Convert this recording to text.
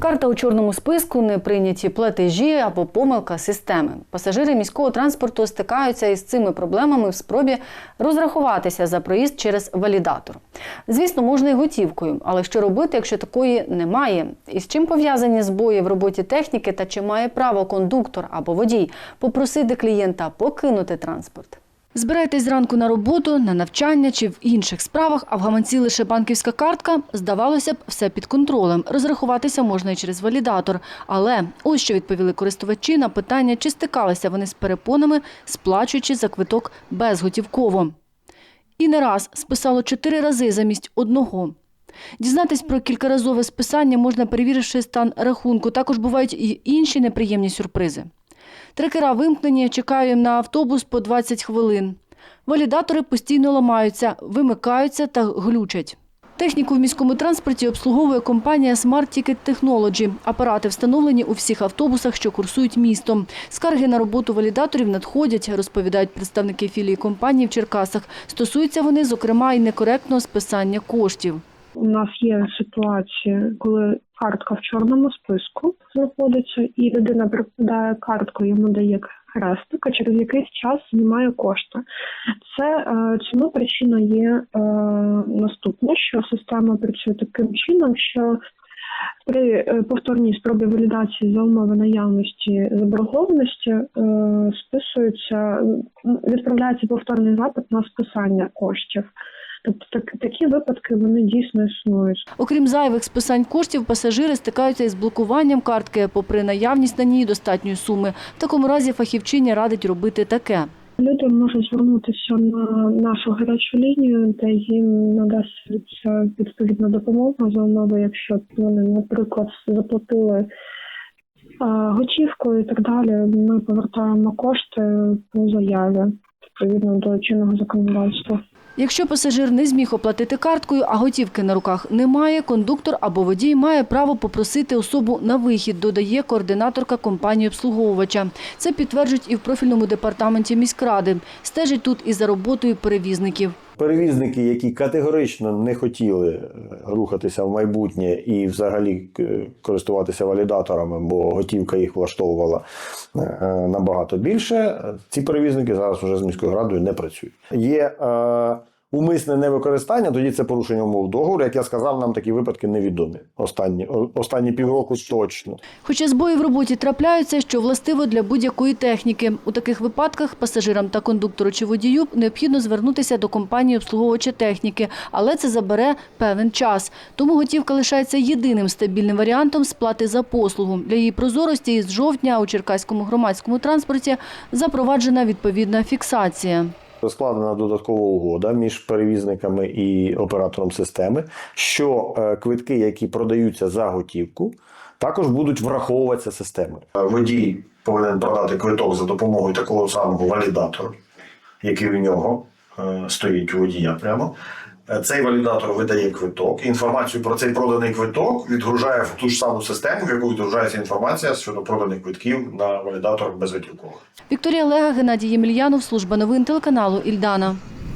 Карта у чорному списку, неприйняті платежі або помилка системи. Пасажири міського транспорту стикаються із цими проблемами в спробі розрахуватися за проїзд через валідатор. Звісно, можна і готівкою, але що робити, якщо такої немає? І з чим пов'язані збої в роботі техніки та чи має право кондуктор або водій попросити клієнта покинути транспорт? Збирайтесь зранку на роботу, на навчання чи в інших справах, а в гаманці лише банківська картка. Здавалося б, все під контролем. Розрахуватися можна і через валідатор. Але ось що відповіли користувачі на питання, чи стикалися вони з перепонами, сплачуючи за квиток безготівково. І не раз списало чотири рази замість одного. Дізнатись про кількаразове списання можна, перевіривши стан рахунку. Також бувають і інші неприємні сюрпризи. Трекера вимкнені, чекаю на автобус по 20 хвилин. Валідатори постійно ламаються, вимикаються та глючать. Техніку в міському транспорті обслуговує компанія Smart Ticket Technology. Апарати встановлені у всіх автобусах, що курсують містом. Скарги на роботу валідаторів надходять, розповідають представники філії компанії в Черкасах. Стосуються вони, зокрема, і некоректного списання коштів. У нас є ситуації, коли картка в чорному списку знаходиться, і людина прикладає картку, йому дає хрестик, а через якийсь час знімає кошти. Це е, цьому причина є е, наступне, що система працює таким чином, що при е, повторній спробі валідації за умови наявності заборгованості е, списується, відправляється повторний запит на списання коштів. Тобто так, такі випадки вони дійсно існують. Окрім зайвих списань коштів, пасажири стикаються із блокуванням картки, попри наявність на ній достатньої суми. В такому разі фахівчиня радить робити таке. Люди можуть звернутися на нашу гарячу лінію, де їм надасться відповідна допомога за умови, якщо вони, наприклад, заплатили готівкою і так далі. Ми повертаємо кошти по заяві відповідно до чинного законодавства. Якщо пасажир не зміг оплатити карткою, а готівки на руках немає, кондуктор або водій має право попросити особу на вихід, додає координаторка компанії обслуговувача. Це підтверджують і в профільному департаменті міськради. Стежить тут і за роботою перевізників. Перевізники, які категорично не хотіли е, рухатися в майбутнє і взагалі е, користуватися валідаторами, бо готівка їх влаштовувала е, набагато більше. Ці перевізники зараз вже з міською радою не працюють. Є умисне невикористання, тоді це порушення умов договору. Як я сказав, нам такі випадки невідомі. Останні, останні півроку точно. Хоча збої в роботі трапляються, що властиво для будь-якої техніки. У таких випадках пасажирам та кондуктору чи водію необхідно звернутися до компанії обслуговувача техніки, але це забере певний час. Тому готівка лишається єдиним стабільним варіантом сплати за послугу. Для її прозорості із жовтня у Черкаському громадському транспорті запроваджена відповідна фіксація. Складена додаткова угода між перевізниками і оператором системи, що е, квитки, які продаються за готівку, також будуть враховуватися системою. Водій повинен продати квиток за допомогою такого самого валідатора, який у нього е, стоїть у водія прямо. Е, Цей валідатор видає квиток. Інформацію про цей проданий квиток відгружає в ту ж саму систему, в яку відгружається інформація щодо проданих квитків на валідатор безготівкових. Вікторія Лега, Геннадій Ємельянов, служба новин телеканалу Ільдана.